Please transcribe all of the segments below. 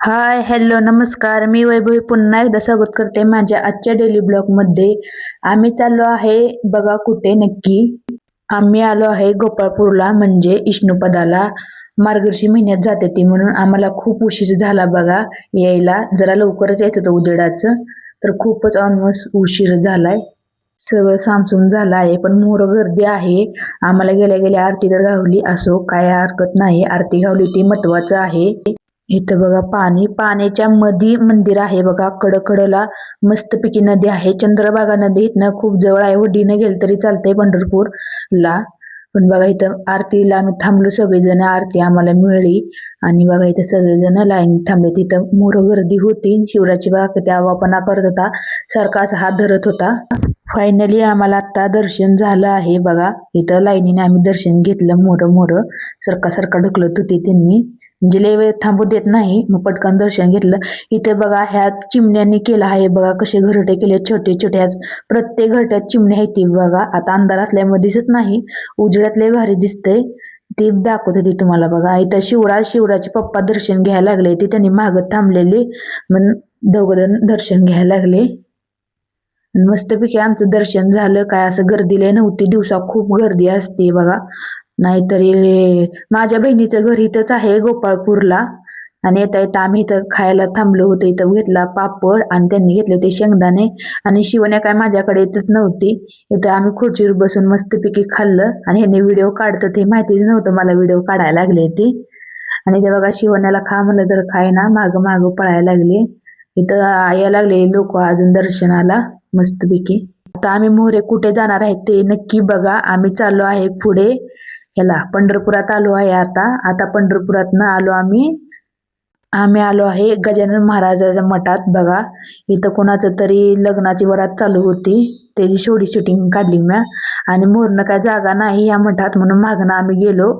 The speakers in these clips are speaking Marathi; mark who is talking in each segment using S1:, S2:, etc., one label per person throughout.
S1: हाय हॅलो नमस्कार. मी वैभवी पुन्हा एकदा स्वागत करते माझ्या आजच्या डेली ब्लॉगमध्ये आम्ही चाललो आहे बघा कुठे नक्की. आम्ही आलो आहे गोपाळपूरला म्हणजे इष्णुपदाला. मार्गर्शी महिन्यात जाते ती म्हणून आम्हाला खूप उशीर झाला बघा यायला. जरा लवकरच येत होतं उजेडाचं. तर खूपच ऑलमोस्ट उशीर झालाय. सगळं सामसूम झालं आहे पण मोर गर्दी आहे. आम्हाला गेल्या गेल्या आरती तर गावली असो काय हरकत नाही. आरती गावली ती महत्वाचं आहे. इथं बघा पाणी. पाण्याच्या मधी मंदिर आहे बघा. कडकडला मस्तपैकी नदी आहे. चंद्रभागा नदी इथनं खूप जवळ आहे. वडीनं गेलं तरी चालतंय पंढरपूरला. पण बघा इथं आरतीला आम्ही थांबलो सगळेजण. आरती आम्हाला मिळाली. आणि बघा इथं सगळेजण लाईन थांबले. तिथं मोर गर्दी होती. शिवराची बाग त्या आगापणा करत होता. सारखा असा हात धरत होता. फायनली आम्हाला आता दर्शन झालं आहे बघा. इथं लाईनीने आम्ही दर्शन घेतलं. मोर मोर. सरका सारखा ढकलत होती त्यांनी. म्हणजे लय वेळ थांबू देत नाही. मग पटकन दर्शन घेतलं. इथे बघा ह्या चिमण्यांनी केलं आहे. बघा कसे घरटे केले छोटे छोटे. प्रत्येक घरट्यात चिमण्या आहेत ती बघा. आता अंधार असल्यामुळे दिसत नाही. उजेडात लय भारी दिसतंय. ती दाखवत होती तुम्हाला बघा. इथं शिवराज शिवराजचे पप्पा दर्शन घ्यायला लागले. ती त्यांनी मागत थांबलेली. मग दोघं दर्शन घ्यायला लागले. मस्तपैकी आमचं दर्शन झालं. काय असं गर्दीला नव्हती. दिवसा खूप गर्दी असते बघा. नाहीतरी माझ्या बहिणीचं घर इथंच आहे गोपाळपूरला. आणि येता येता आम्ही इथं खायला थांबलो होतो इथं घेतला पापड आणि त्यांनी घेतले होते शेंगदाणे. आणि शिवण्या काय माझ्याकडे येतच नव्हती. इथं आम्ही खुर्चीवर बसून मस्तपैकी खाल्लं आणि ह्याने व्हिडिओ काढतो ते माहितीच नव्हतं मला व्हिडिओ काढायला लागले ते. आणि ते बघा शिवण्याला खा म्हणलं तर खाय ना मागं मागं पळायला लागले. इथं यायला लागले लोक अजून दर्शनाला मस्तपैकी. आता आम्ही मोहरे कुठे जाणार आहेत ते नक्की बघा. आम्ही चाललो आहे पुढे. ह्याला पंढरपुरात आलो आहे आता. आता पंढरपुरातनं आलो आम्ही. आम्ही आलो आहे गजानन महाराजाच्या मठात. बघा इथं कोणाचं तरी लग्नाची वरात चालू होती. त्याची शेवटी शूटिंग काढली म्या आणि मोरणं काय जागा नाही या मठात म्हणून मागणं आम्ही गेलो.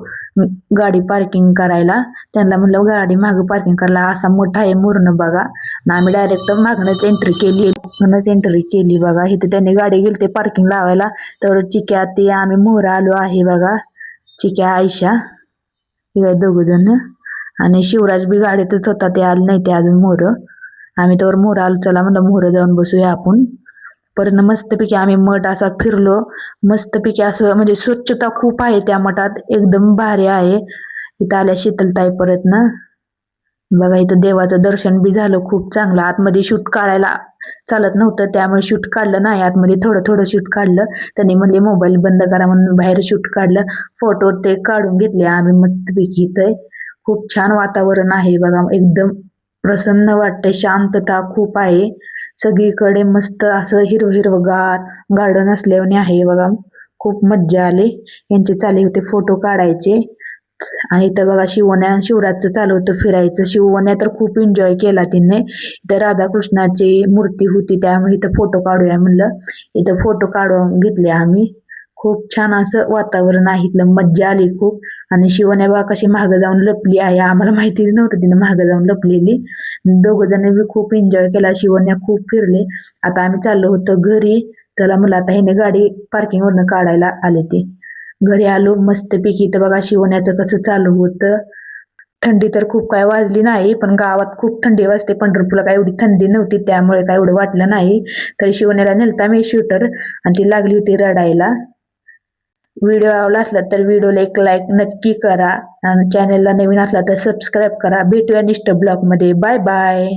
S1: गाडी पार्किंग करायला. त्यांना म्हणलं गाडी मागं पार्किंग करायला असा मोठा आहे मोरणं बघा. आणि आम्ही डायरेक्ट मागणंच एंट्री केली. म्हणूनच एंट्री केली बघा. इथं त्यांनी गाडी गेली ते पार्किंग लावायला. तर चिक्या ते आम्ही मोहर आलो आहे बघा. चिक्या आयशा. हे दोघ जण आणि शिवराज बी गाडीतच होता ते आले नाही ते अजून मोर. आम्ही तर मोर आलो चला म्हणलं मोर जाऊन बसूया आपण. परत मस्तपैकी आम्ही मठ असा फिरलो. मस्तपैकी असं म्हणजे स्वच्छता खूप आहे त्या मठात. एकदम भारी आहे. इथं आल्या शीतलताई परत ना. बघा इथं देवाचं दर्शन बी झालं खूप चांगलं. आतमध्ये शूट काढायला चालत नव्हतं. त्यामुळे शूट काढलं नाही आतमध्ये थोडं थोडं शूट काढलं. त्यांनी म्हणले मोबाईल बंद करा म्हणून बाहेर शूट काढलं. फोटो ते काढून घेतले. आम्ही मस्तपैकी इथं खूप छान वातावरण आहे. बघा एकदम प्रसन्न वाटते शांतता खूप आहे. सगळीकडे मस्त असं हिरव हिरवगार गार्डन असल्याने आहे. बघा खूप मज्जा आली. यांचे चाले होते फोटो काढायचे. आणि इथं बघा शिवण्या शिवराजचं चालू होतं फिरायचं. शिवण्या तर खूप एन्जॉय केला तिने. इथं राधाकृष्णाची मूर्ती होती त्यामुळे इथं फोटो काढूया म्हणलं. इथं फोटो काढून घेतले आम्ही. खूप छान असं वातावरण आहे इथलं मज्जा आली खूप. आणि शिवण्या बा कशी मागं जाऊन लपली आहे आम्हाला माहिती नव्हतं तिने मागं जाऊन लपलेली. दोघ जण बी खूप एन्जॉय केला शिवण्या खूप फिरले. आता आम्ही चाललो होतो घरी. त्याला मला आता ह्याने गाडी पार्किंगवरनं काढायला आले ते. घरी आलो मस्तपैकी. इथं बघा शिवण्याचं कसं चालू होतं. थंडी तर खूप काय वाजली नाही पण गावात खूप थंडी वाजते. पंढरपूरला काय एवढी थंडी नव्हती त्यामुळे काय एवढं वाटलं नाही. तरी शिवण्याला नेलता मी शूटर आणि ती लागली होती रडायला. व्हिडिओ आवडला असला तर व्हिडिओला एक लाईक नक्की करा. आणि चॅनेलला नवीन असला तर सबस्क्राईब करा. भेटूया निष्ठ ब्लॉगमध्ये बाय बाय